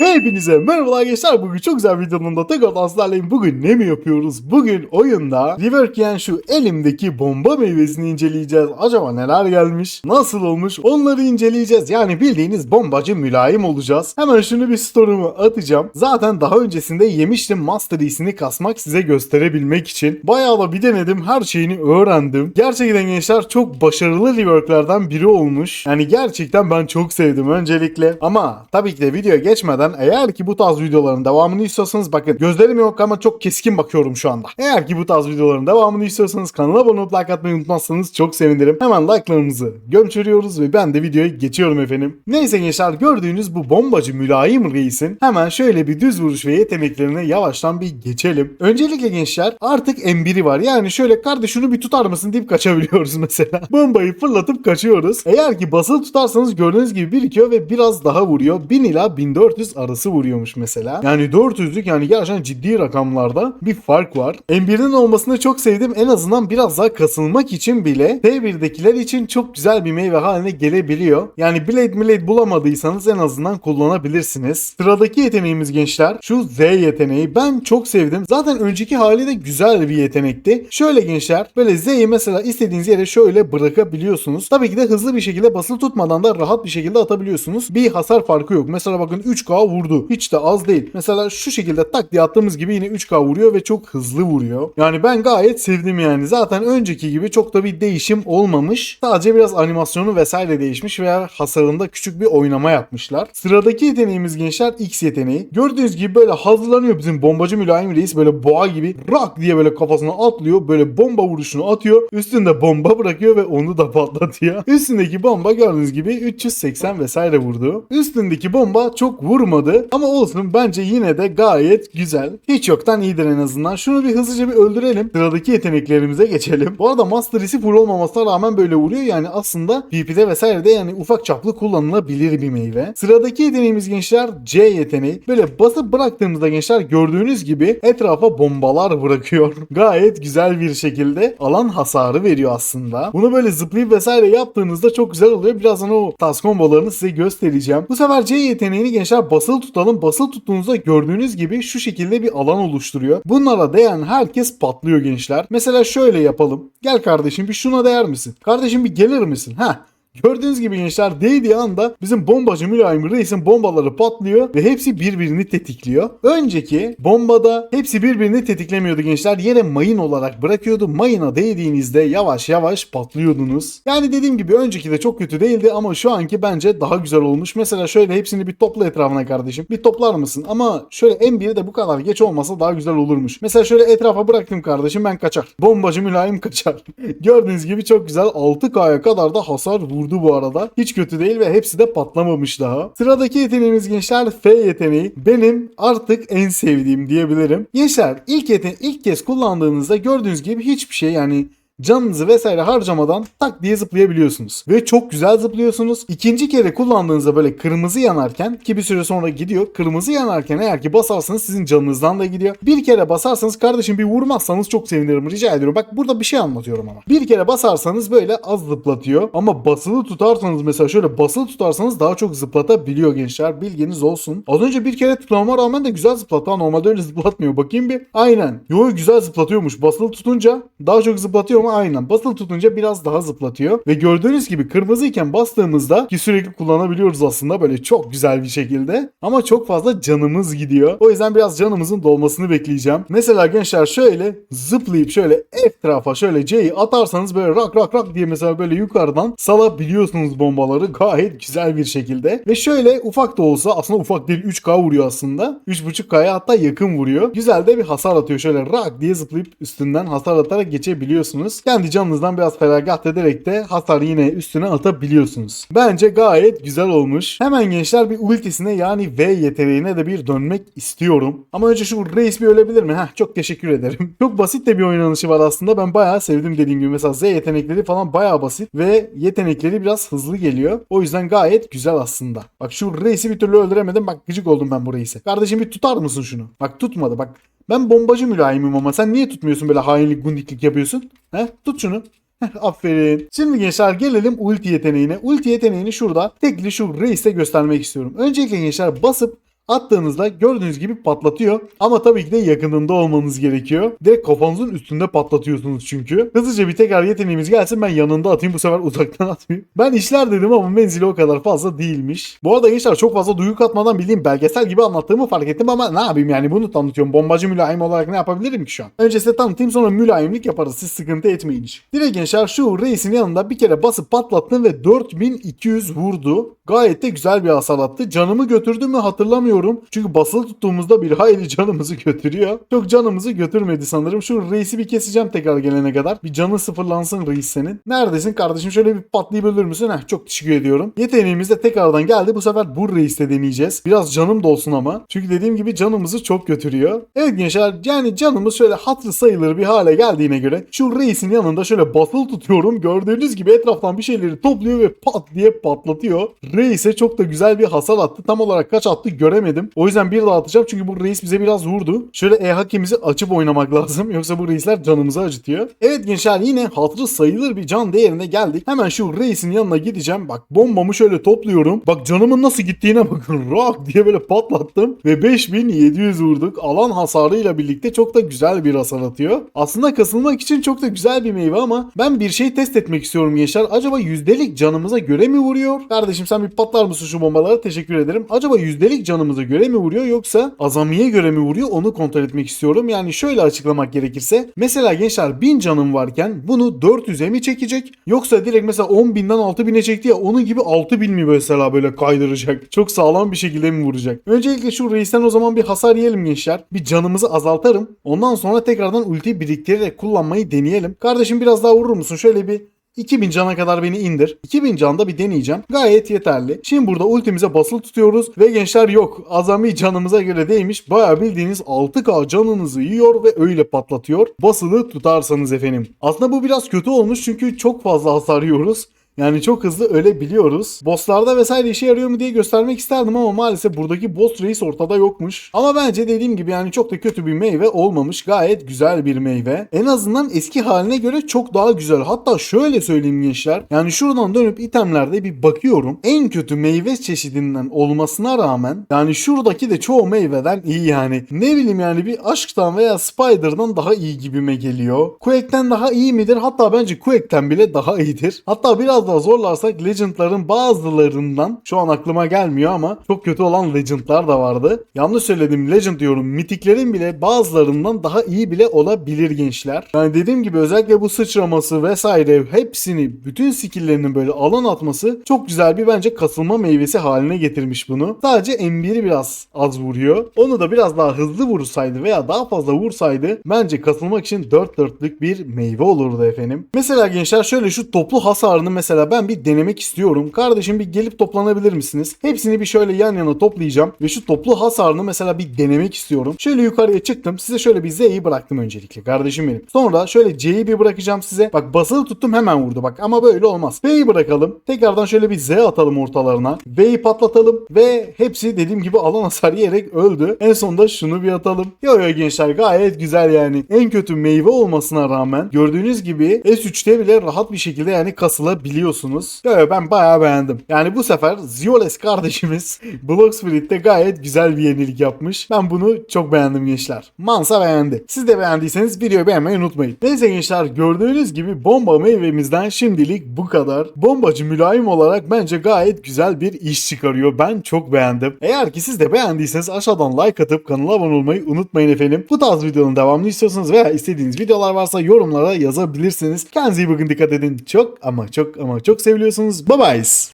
Peace. Hepinize merhabalar gençler. Bugün çok güzel bir videonun da tekrardan sizlerleyim. Bugün ne mi yapıyoruz? Bugün oyunda Riverken şu elimdeki bomba meyvesini inceleyeceğiz. Acaba neler gelmiş? Nasıl olmuş? Onları inceleyeceğiz. Yani bildiğiniz bombacı mülayim olacağız. Hemen şunu bir story'umu atacağım. Zaten daha öncesinde yemiştim Master Yi'sini kasmak size gösterebilmek için. Bayağı da bir denedim. Her şeyini öğrendim. Gerçekten gençler çok başarılı reworklerden biri olmuş. Yani gerçekten ben çok sevdim öncelikle. Ama tabii ki de videoya geçmeden eğer ki bu tarz videoların devamını istiyorsanız bakın gözlerim yok ama çok keskin bakıyorum şu anda. Eğer ki bu tarz videoların devamını istiyorsanız kanala abone olup like atmayı unutmazsanız çok sevinirim. Hemen like'larımızı gömçürüyoruz ve ben de videoya geçiyorum efendim. Neyse gençler gördüğünüz bu bombacı mülayim reisin hemen şöyle bir düz vuruş ve yeteneklerine yavaştan bir geçelim. Öncelikle gençler artık M1'i var. Yani şöyle kardeş bir tutar mısın deyip kaçabiliyoruz mesela. Bombayı fırlatıp kaçıyoruz. Eğer ki basılı tutarsanız gördüğünüz gibi birikiyor ve biraz daha vuruyor. 1000 ila 1400 arası vuruyormuş mesela. Yani 400'lük yani gerçekten ciddi rakamlarda bir fark var. M1'in olmasını çok sevdim. En azından biraz daha kasılmak için bile T1'dekiler için çok güzel bir meyve haline gelebiliyor. Yani Blade Blade bulamadıysanız en azından kullanabilirsiniz. Sıradaki yeteneğimiz gençler şu Z yeteneği. Ben çok sevdim. Zaten önceki hali de güzel bir yetenekti. Şöyle gençler böyle Z'yi mesela istediğiniz yere şöyle bırakabiliyorsunuz. Tabii ki de hızlı bir şekilde basılı tutmadan da rahat bir şekilde atabiliyorsunuz. Bir hasar farkı yok. Mesela bakın 3K vurdu. Hiç de az değil. Mesela şu şekilde tak diye attığımız gibi yine 3K vuruyor ve çok hızlı vuruyor. Yani ben gayet sevdim yani. Zaten önceki gibi çok da bir değişim olmamış. Sadece biraz animasyonu vesaire değişmiş veya hasarında küçük bir oynama yapmışlar. Sıradaki yeteneğimiz gençler X yeteneği. Gördüğünüz gibi böyle hazırlanıyor bizim bombacı mülayim reis böyle boğa gibi rak diye böyle kafasına atlıyor. Böyle bomba vuruşunu atıyor. Üstünde bomba bırakıyor ve onu da patlatıyor. Üstündeki bomba gördüğünüz gibi 380 vesaire vurdu. Üstündeki bomba çok vurmadı ama olsun bence yine de gayet güzel. Hiç yoktan iyidir en azından. Şunu bir hızlıca bir öldürelim. Sıradaki yeteneklerimize geçelim. Bu arada Master Yi'si full olmamasına rağmen böyle vuruyor. Yani aslında PvP'de vesairede yani ufak çaplı kullanılabilir bir meyve. Sıradaki yeteneğimiz gençler C yeteneği. Böyle basıp bıraktığımızda gençler gördüğünüz gibi etrafa bombalar bırakıyor. Gayet güzel bir şekilde alan hasarı veriyor aslında. Bunu böyle zıplayıp vesaire yaptığınızda çok güzel oluyor. Birazdan o tas kombolarını size göstereceğim. Bu sefer C yeteneğini gençler basılı tutalım. Basılı tuttuğunuzda gördüğünüz gibi şu şekilde bir alan oluşturuyor. Bunlara değen herkes patlıyor gençler. Mesela şöyle yapalım. Gel kardeşim bir şuna değer misin? Kardeşim bir gelir misin? Heh. Gördüğünüz gibi gençler değdiği anda bizim bombacı mülayim reisin bombaları patlıyor ve hepsi birbirini tetikliyor. Önceki bombada hepsi birbirini tetiklemiyordu gençler. Yere mayın olarak bırakıyordu. Mayına değdiğinizde yavaş yavaş patlıyordunuz. Yani dediğim gibi önceki de çok kötü değildi ama şu anki bence daha güzel olmuş. Mesela şöyle hepsini bir topla etrafına kardeşim. Bir toplar mısın? Ama şöyle en biri de bu kadar geç olmasa daha güzel olurmuş. Mesela şöyle etrafa bıraktım kardeşim ben kaçar. Bombacı mülayim kaçar. Gördüğünüz gibi çok güzel 6K'ya kadar da hasar vurdu bu arada. Hiç kötü değil ve hepsi de patlamamış daha. Sıradaki yeteneğimiz gençler F yeteneği. Benim artık en sevdiğim diyebilirim. Gençler ilk yeten ilk kez kullandığınızda gördüğünüz gibi hiçbir şey yani canınızı vesaire harcamadan tak diye zıplayabiliyorsunuz. Ve çok güzel zıplıyorsunuz. İkinci kere kullandığınızda böyle kırmızı yanarken ki bir süre sonra gidiyor. Kırmızı yanarken eğer ki basarsanız sizin canınızdan da gidiyor. Bir kere basarsanız kardeşim bir vurmazsanız çok sevinirim rica ediyorum. Bak burada bir şey anlatıyorum ama. Bir kere basarsanız böyle az zıplatıyor. Ama basılı tutarsanız mesela şöyle basılı tutarsanız daha çok zıplatabiliyor gençler. Bilginiz olsun. Az önce bir kere tıklamama rağmen de güzel zıplattı. Normalde öyle zıplatmıyor. Bakayım bir. Aynen. Yo güzel zıplatıyormuş. Basılı tutunca daha çok zıplatıyor Aynen. Basılı tutunca biraz daha zıplatıyor. Ve gördüğünüz gibi kırmızıyken bastığımızda ki sürekli kullanabiliyoruz aslında böyle çok güzel bir şekilde. Ama çok fazla canımız gidiyor. O yüzden biraz canımızın dolmasını bekleyeceğim. Mesela gençler şöyle zıplayıp şöyle etrafa şöyle C'yi atarsanız böyle rak rak rak diye mesela böyle yukarıdan salabiliyorsunuz bombaları gayet güzel bir şekilde. Ve şöyle ufak da olsa aslında ufak değil 3K vuruyor aslında. 3.5K'ya hatta yakın vuruyor. Güzel de bir hasar atıyor. Şöyle rak diye zıplayıp üstünden hasar atarak geçebiliyorsunuz. Kendi canınızdan biraz feragat ederek de hasar yine üstüne atabiliyorsunuz. Bence gayet güzel olmuş. Hemen gençler bir ultisine yani V yeteneğine de bir dönmek istiyorum. Ama önce şu reis bir ölebilir mi? Heh, çok teşekkür ederim. Çok basit de bir oynanışı var aslında. Ben bayağı sevdim dediğim gibi. Mesela Z yetenekleri falan bayağı basit ve yetenekleri biraz hızlı geliyor. O yüzden gayet güzel aslında. Bak şu reisi bir türlü öldüremedim. Bak gıcık oldum ben bu reise. Kardeşim bir tutar mısın şunu? Bak tutmadı bak. Ben bombacı mülayimim ama sen niye tutmuyorsun böyle hainlik gundiklik yapıyorsun? He? Tut şunu. Aferin. Şimdi gençler gelelim ulti yeteneğine. Ulti yeteneğini şurada tekli şu reiste göstermek istiyorum. Öncelikle gençler basıp Attığınızda gördüğünüz gibi patlatıyor. Ama tabii ki de yakınında olmanız gerekiyor. Direkt kafanızın üstünde patlatıyorsunuz çünkü. Hızlıca bir tekrar yeteneğimiz gelsin ben yanında atayım bu sefer uzaktan atmayayım. Ben işler dedim ama menzili o kadar fazla değilmiş. Bu arada gençler çok fazla duygu katmadan bildiğim belgesel gibi anlattığımı fark ettim ama ne yapayım yani bunu tanıtıyorum. Bombacı mülayim olarak ne yapabilirim ki şu an? Önce size tanıtayım sonra mülayimlik yaparız. Siz sıkıntı etmeyin hiç. Direkt gençler şu reisin yanında bir kere basıp patlattım ve 4200 vurdu. Gayet de güzel bir hasar attı. Canımı götürdü mü hatırlamıyorum. Çünkü basılı tuttuğumuzda bir hayli canımızı götürüyor. Çok canımızı götürmedi sanırım. Şu reisi bir keseceğim tekrar gelene kadar. Bir canı sıfırlansın reis senin. Neredesin kardeşim? Şöyle bir patlayıp öldürür müsün? Heh, çok teşekkür ediyorum. Yeteneğimiz de tekrardan geldi. Bu sefer bu reiste deneyeceğiz. Biraz canım dolsun ama. Çünkü dediğim gibi canımızı çok götürüyor. Evet gençler yani canımız şöyle hatırı sayılır bir hale geldiğine göre şu reisin yanında şöyle basılı tutuyorum. Gördüğünüz gibi etraftan bir şeyleri topluyor ve pat diye patlatıyor. Reis'e çok da güzel bir hasar attı. Tam olarak kaç attı göremedim. O yüzden bir daha atacağım çünkü bu reis bize biraz vurdu. Şöyle e hakimizi açıp oynamak lazım. Yoksa bu reisler canımızı acıtıyor. Evet gençler yine hatırı sayılır bir can değerine geldik. Hemen şu reisin yanına gideceğim. Bak bombamı şöyle topluyorum. Bak canımın nasıl gittiğine bakın. Rock diye böyle patlattım. Ve 5700 vurduk. Alan hasarıyla birlikte çok da güzel bir hasar atıyor. Aslında kasılmak için çok da güzel bir meyve ama ben bir şey test etmek istiyorum gençler. Acaba yüzdelik canımıza göre mi vuruyor? Kardeşim sen bir patlar mısın şu bombalara? Teşekkür ederim. Acaba yüzdelik canımıza göre mi vuruyor yoksa azamiye göre mi vuruyor? Onu kontrol etmek istiyorum. Yani şöyle açıklamak gerekirse. Mesela gençler 1000 canım varken bunu 400'e mi çekecek? Yoksa direkt mesela 10.000'den 6.000'e çekti ya onun gibi 6.000 mi mesela böyle kaydıracak? Çok sağlam bir şekilde mi vuracak? Öncelikle şu reisten o zaman bir hasar yiyelim gençler. Bir canımızı azaltarım. Ondan sonra tekrardan ultiyi biriktirerek kullanmayı deneyelim. Kardeşim biraz daha vurur musun? Şöyle bir 2000 cana kadar beni indir. 2000 canda bir deneyeceğim. Gayet yeterli. Şimdi burada ultimize basılı tutuyoruz ve gençler yok. Azami canımıza göre değilmiş. Bayağı bildiğiniz 6k canınızı yiyor ve öyle patlatıyor. Basılı tutarsanız efendim. Aslında bu biraz kötü olmuş çünkü çok fazla hasar yiyoruz. Yani çok hızlı ölebiliyoruz. Bosslarda vesaire işe yarıyor mu diye göstermek isterdim ama maalesef buradaki boss reis ortada yokmuş. Ama bence dediğim gibi yani çok da kötü bir meyve olmamış. Gayet güzel bir meyve. En azından eski haline göre çok daha güzel. Hatta şöyle söyleyeyim gençler. Yani şuradan dönüp itemlerde bir bakıyorum. En kötü meyve çeşidinden olmasına rağmen yani şuradaki de çoğu meyveden iyi yani. Ne bileyim yani bir aşktan veya Spider'dan daha iyi gibime geliyor. Quake'ten daha iyi midir? Hatta bence Quake'ten bile daha iyidir. Hatta biraz daha zorlarsak Legend'ların bazılarından şu an aklıma gelmiyor ama çok kötü olan Legend'lar da vardı. Yanlış söyledim Legend diyorum. Mitiklerin bile bazılarından daha iyi bile olabilir gençler. Yani dediğim gibi özellikle bu sıçraması vesaire hepsini bütün skill'lerinin böyle alan atması çok güzel bir bence kasılma meyvesi haline getirmiş bunu. Sadece M1'i biraz az vuruyor. Onu da biraz daha hızlı vursaydı veya daha fazla vursaydı bence kasılmak için 4 dörtlük bir meyve olurdu efendim. Mesela gençler şöyle şu toplu hasarını mesela ben bir denemek istiyorum. Kardeşim bir gelip toplanabilir misiniz? Hepsini bir şöyle yan yana toplayacağım ve şu toplu hasarını mesela bir denemek istiyorum. Şöyle yukarıya çıktım. Size şöyle bir Z'yi bıraktım öncelikle kardeşim benim. Sonra şöyle C'yi bir bırakacağım size. Bak basılı tuttum hemen vurdu bak ama böyle olmaz. V'yi bırakalım. Tekrardan şöyle bir Z atalım ortalarına. V'yi patlatalım ve hepsi dediğim gibi alan hasar yiyerek öldü. En sonunda şunu bir atalım. Yo yo gençler gayet güzel yani. En kötü meyve olmasına rağmen gördüğünüz gibi S3'te bile rahat bir şekilde yani kasılabiliyorsunuz. Yo yo ben bayağı beğendim. Yani bu sefer Zioles kardeşimiz Spirit'te gayet güzel bir yenilik yapmış. Ben bunu çok beğendim gençler. Mansa beğendi. Siz de beğendiyseniz videoyu beğenmeyi unutmayın. Neyse gençler gördüğünüz gibi bomba meyvemizden şimdilik bu kadar. Bombacı mülayim olarak bence gayet güzel bir iş çıkarıyor. Ben çok beğendim. Eğer ki siz de beğendiyseniz aşağıdan like atıp kanala abone olmayı unutmayın efendim. Bu tarz videonun devamını istiyorsanız veya istediğiniz videolar varsa yorumlara yazabilirsiniz. Kendinize iyi bakın dikkat edin. Çok ama çok ama çok seviliyorsunuz. Bye bye.